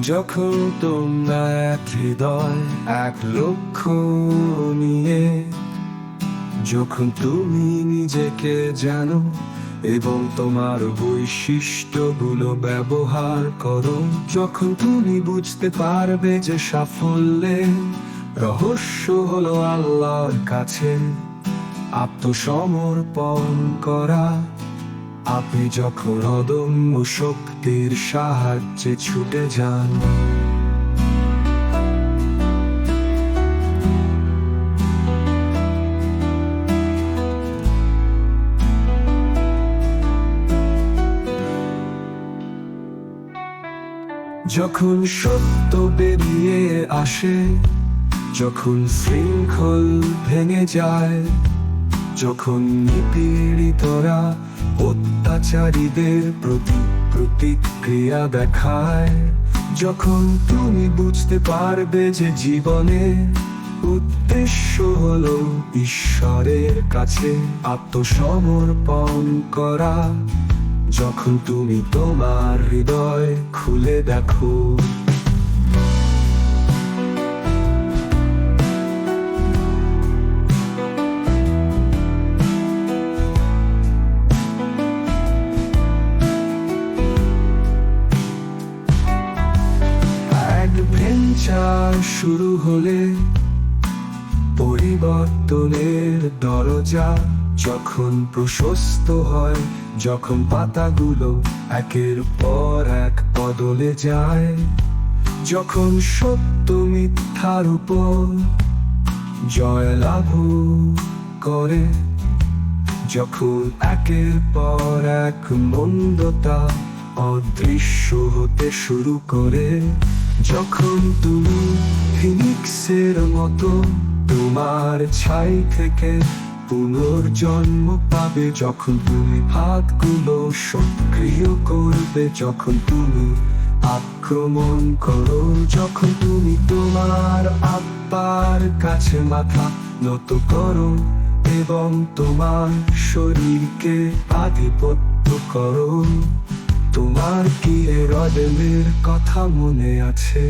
যখন তোমরা এক হৃদয় এক লক্ষ্য নিয়ে, যখন তুমি নিজেকে জানো এবং তোমার বৈশিষ্ট্যগুলো ব্যবহার করো, যখন তুমি বুঝতে পারবে যে সাফল্যের রহস্য হলো আল্লাহর কাছে আত্মসমর্পণ করা আপনি যখন অদম্য শক্তির সাহায্যে ছুটে যান, যখন সত্য বেরিয়ে আসে, যখন শৃঙ্খল ভেঙে যায় যখন নিপীড়িতরা অত্যাচারীদের প্রতি প্রতিক্রিয়া দেখায়, যখন তুমি বুঝতে পারবে যে জীবনে উদ্দেশ্য হলো ঈশ্বরের কাছে আত্মসমর্পণ করা, যখন তুমি তোমার হৃদয় খুলে দেখো। শুরু হলে পরিবর্তনের দরজা যখন প্রশস্ত হয়, যখন পাতাগুলো একের পর এক বদলে যায়, যখন সত্য মিথ্যার উপর জয়লাভ করে, যখন একের পর এক মন্দতা অদৃশ্য হতে শুরু করে যখন তুমি ফিনিক্সের মতো তোমার ছাই থেকে পুনর্জন্ম পাবে, যখন তুমি হাতগুলো সক্রিয় করবে, যখন তুমি আক্রমণ করো, যখন তুমি তোমার আত্মার কাছে মাথা নত করো এবং তোমার শরীরকে আধিপত্য করো। তোমার কি রডেলের কথা মনে আছে?